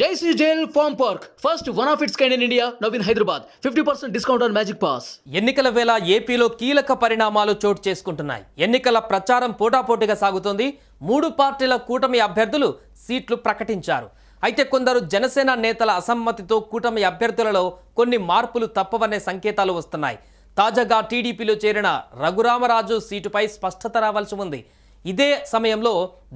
జైసీ జైల్ Farm park first one of its kind in India now in Hyderabad. 50% discount on pass ఎన్నికల వేళ ఏపీలో కీలక పరిణామాలు చోటు చేసుకుంటున్నాయి. ఎన్నికల ప్రచారం పోటాపోటీగా సాగుతోంది. మూడు పార్టీల కూటమి అభ్యర్థులు సీట్లు ప్రకటించారు. అయితే కొందరు జనసేన నేతల అసమ్మతితో కూటమి అభ్యర్థులలో కొన్ని మార్పులు తప్పవనే సంకేతాలు వస్తున్నాయి. తాజాగా టీడీపీలో చేరిన రఘురామరాజు సీటుపై స్పష్టత రావాల్సి ఉంది. ఇదే సమయంలో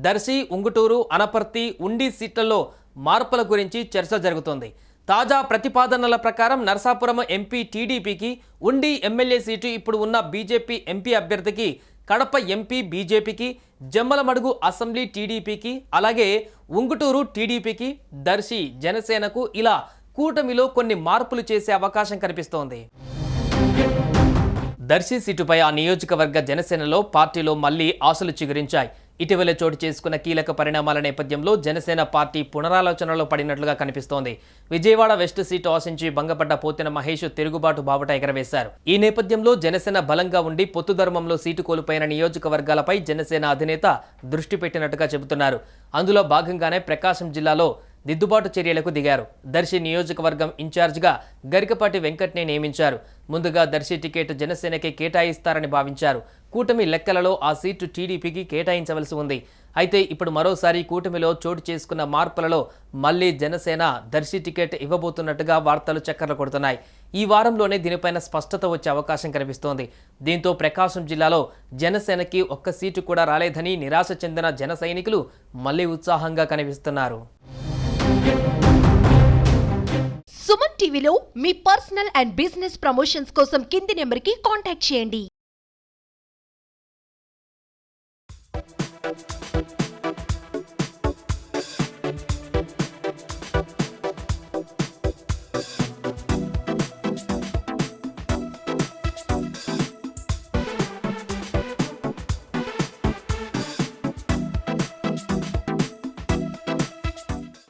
దర్శి ఉంగుటూరు అనపర్తి ఉండి సీట్లలో మార్పుల గురించి చర్చ జరుగుతోంది. తాజా ప్రతిపాదనల ప్రకారం నరసాపురం ఎంపీ టీడీపీకి ఉండి ఎమ్మెల్యే సీటు ఇప్పుడు ఉన్న బీజేపీ ఎంపీ అభ్యర్థికి కడప ఎంపీ బీజేపీకి జమ్మలమడుగు అసెంబ్లీ టీడీపీకి అలాగే ఉంగుటూరు టీడీపీకి దర్శి జనసేనకు ఇలా కూటమిలో కొన్ని మార్పులు చేసే అవకాశం కనిపిస్తోంది. దర్శి సీటుపై ఆ నియోజకవర్గ జనసేనలో పార్టీలో మళ్ళీ ఆశలు చిగురించాయి. ఇటీవల చోటు చేసుకున్న కీలక పరిణామాల నేపథ్యంలో జనసేన పార్టీ పునరాలోచనలో పడినట్లుగా కనిపిస్తోంది. విజయవాడ వెస్ట్ సీటు ఆశించి భంగపడ్డ పోతిన మహేష్ తిరుగుబాటు బావుట ఎగరవేశారు. ఈ నేపథ్యంలో జనసేన బలంగా ఉండి పొత్తు ధర్మంలో సీటు కోల్పోయిన నియోజకవర్గాలపై జనసేన అధినేత దృష్టి పెట్టినట్టుగా చెబుతున్నారు. అందులో భాగంగానే ప్రకాశం జిల్లాలో దిద్దుబాటు చర్యలకు దిగారు. దర్శి నియోజకవర్గం ఇన్ఛార్జిగా గరికపాటి వెంకట్నే నియమించారు. ముందుగా దర్శి టికెట్ జనసేనకే కేటాయిస్తారని భావించారు. కూటమి లెక్కలలో ఆ సీటు టీడీపీకి కేటాయించవలసి ఉంది. అయితే ఇప్పుడు మరోసారి కూటమిలో చోటు చేసుకున్న మార్పులలో మళ్ళీ జనసేన దర్శి టికెట్ ఇవ్వబోతున్నట్టుగా వార్తలు చక్కర్లు కొడుతున్నాయి. ఈ వారంలోనే దీనిపైన స్పష్టత వచ్చే అవకాశం కనిపిస్తోంది. దీంతో ప్రకాశం జిల్లాలో జనసేనకి ఒక్క సీటు కూడా రాలేదని నిరాశ చెందిన జన సైనికులు మళ్ళీ ఉత్సాహంగా కనిపిస్తున్నారు. సుమన్ టీవీలో మీ పర్సనల్ అండ్ బిజినెస్ ప్రమోషన్స్ కోసం కింది నెంబర్కి కాంటాక్ట్ చేయండి.